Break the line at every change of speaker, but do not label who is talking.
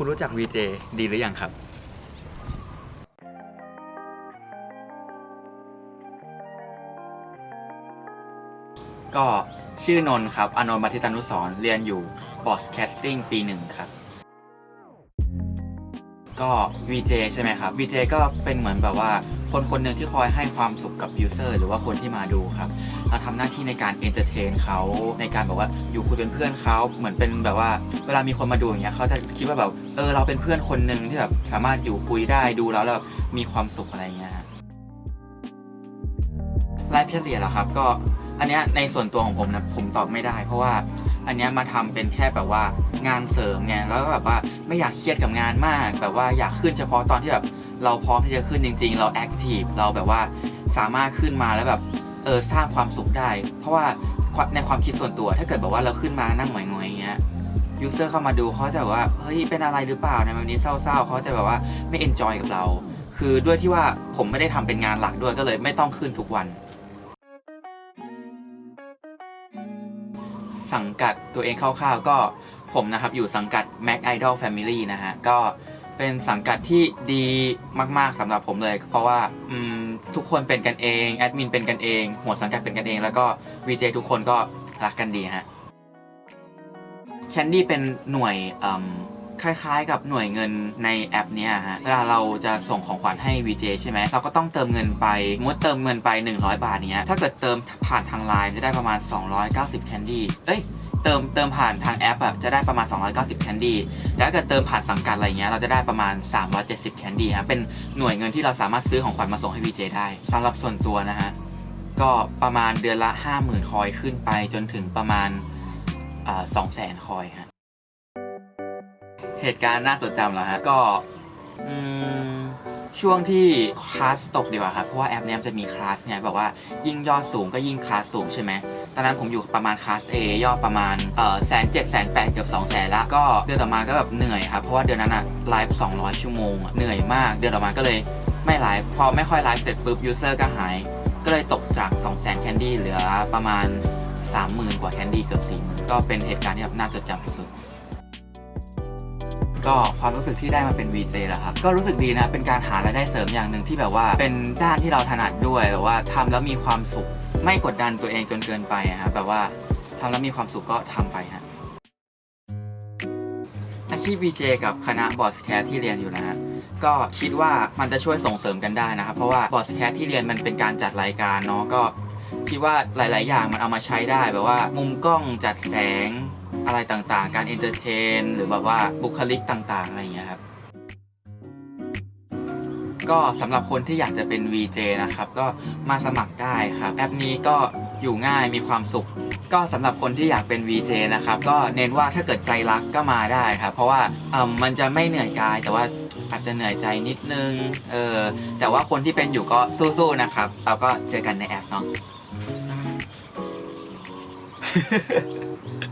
คุณรู้จัก VJ ดีหรือยังครับ ก็ชื่อนนท์ครับ อนนท์มาทิตานุสรณ์เรียนอยู่บอสแคสติ้งปีหนึ่งครับ ก็ VJ ใช่ไหมครับ VJ ก็เป็นเหมือนแบบว่า คนคนหนึ่งที่คอยให้ความสุขกับ user หรือว่าคนที่มาดูครับเราทำหน้าที่ในการ entertain เขาในการแบบว่าอยู่คุยเป็นเพื่อนเขาเหมือนเป็นแบบว่าเวลามีคนมาดูอย่างเงี้ยเขาจะคิดว่าแบบเออเราเป็นเพื่อนคนหนึ่งที่แบบสามารถอยู่คุยได้ดูแล้วแบบมีความสุขอะไรเงี้ยไลฟ์เพียเรียเหรอครับก็อันเนี้ยในส่วนตัวของผมนะผมตอบไม่ได้ เพราะว่า อันเนี้ยมาทำเป็นแค่แบบว่างานเสริมไงแล้วก็แบบว่าไม่อยากเครียดกับงานมาก แบบว่าอยากขึ้นเฉพาะตอนที่แบบเราพร้อมที่จะขึ้นจริง ๆ เราแอคทีฟเราแบบว่าสามารถขึ้นมาแล้วแบบเออสร้างความสุขได้ เพราะว่าในความคิดส่วนตัวถ้าเกิดแบบว่าเราขึ้นมานั่งหงอยๆอย่างเงี้ยยูเซอร์เข้ามาดูเขาจะแบบว่าเฮ้ยเป็นอะไรหรือเปล่าในวันนี้เศร้าๆเขาจะแบบว่าไม่เอนจอยกับเรา คือด้วยที่ว่าผมไม่ได้ทำเป็นงานหลักด้วยก็เลยไม่ต้องขึ้นทุกวัน สังกัดตัวเองคร่าวๆ ก็ผมนะครับอยู่สังกัด Mac Idol Family นะฮะ ก็เป็นสังกัดที่ดีมากๆสำหรับผมเลย เพราะว่าทุกคนเป็นกันเองแอดมินเป็นกันเอง หัวสังกัดเป็นกันเอง แล้วก็ VJ ทุกคนก็รักกันดีฮะแคนดี้เป็นหน่วย คล้ายๆ กับหน่วยเงินในแอปเนี้ยฮะเวลาเราจะส่งของขวัญให้ VJ ใช่ไหมเราก็ต้องเติมเงินไปมมติเติมเงินไป 100 บาทเนี้ยถ้าเกิดเติมผ่านทางไลน์จะได้ประมาณ 290 แคนดี้เอ้ยเติมเติมผ่านทางแอปแบบจะได้ประมาณ 290 แคนดี้แต่ถ้าเกิดเติมผ่านสังกัดอะไรเงี้ย เราจะได้ประมาณ 370 แคนดี้ฮะ เป็นหน่วยเงินที่เราสามารถซื้อของขวัญมาส่งให้ VJ ได้ สำหรับส่วนตัวนะฮะ ก็ประมาณเดือนละ 50,000 คอยขึ้นไปจนถึงประมาณสองแสนคอยฮะ เหตุการณ์น่าจดจำเหรอฮะก็อืมช่วงที่คลาสตกดีกว่าครับเพราะว่าแอปเนี้ยมันจะมีคลาสเนี่ยแบบว่ายิ่งยอดสูงก็ยิ่งคลาสสูงใช่ไหมตอนนั้นผมอยู่ประมาณคลาส A ยอดประมาณเอ่อแสนเจ็ดแสนแปดเกือบสองแสนละก็เดือนต่อมาก็แบบเหนื่อยครับเพราะว่าเดือนนั้นอะไลฟ์200ชั่วโมงอะเหนื่อยมาก เดือนต่อมาก็เลยไม่ไลฟ์พอไม่ค่อยไลฟ์เสร็จปุ๊บยูเซอร์ก็หาย ก็เลยตกจาก2 0 0 0 0 0แคนดี้เหลือประมาณ30,000กว่าแคนดี้เกือบ40,000ก็เป็นเหตุการณ์ที่แบบน่าจดจำที่สุด ก็ความรู้สึกที่ได้มาเป็น VJ แหละครับ ก็รู้สึกดีนะ เป็นการหารายได้เสริมอย่างหนึ่งที่แบบว่า เป็นด้านที่เราถนัดด้วยแบบว่าทำแล้วมีความสุข ไม่กดดันตัวเองจนเกินไปอะครับแบบว่าทำแล้วมีความสุขก็ทำไปฮะอาชีพ VJ กับคณะบอสแคสที่เรียนอยู่นะฮะก็คิดว่ามันจะช่วยส่งเสริมกันได้นะครับเพราะว่าบอสแคสที่เรียนมันเป็นการจัดรายการเนาะก็ คิดว่าหลาย ๆ อย่างมันเอามาใช้ได้แบบว่า มุมกล้องจัดแสงอะไรต่างๆ การเอนเตอร์เทน หรือแบบว่าบุคลิกต่าง ๆ อะไรอย่างเงี้ยครับ ก็สำหรับคนที่อยากจะเป็น VJ นะครับ ก็มาสมัครได้ครับ แอปนี้ก็อยู่ง่ายมีความสุข ก็สำหรับคนที่อยากเป็น VJ นะครับ ก็เน้นว่าถ้าเกิดใจรักก็มาได้ครับ เพราะว่าเอ่อมันจะไม่เหนื่อยกาย แต่ว่าอาจจะเหนื่อยใจนิดนึง เออแต่ว่าคนที่เป็นอยู่ก็สู้ๆนะครับ เราก็เจอกันในแอปเนาะ Ha ha ha.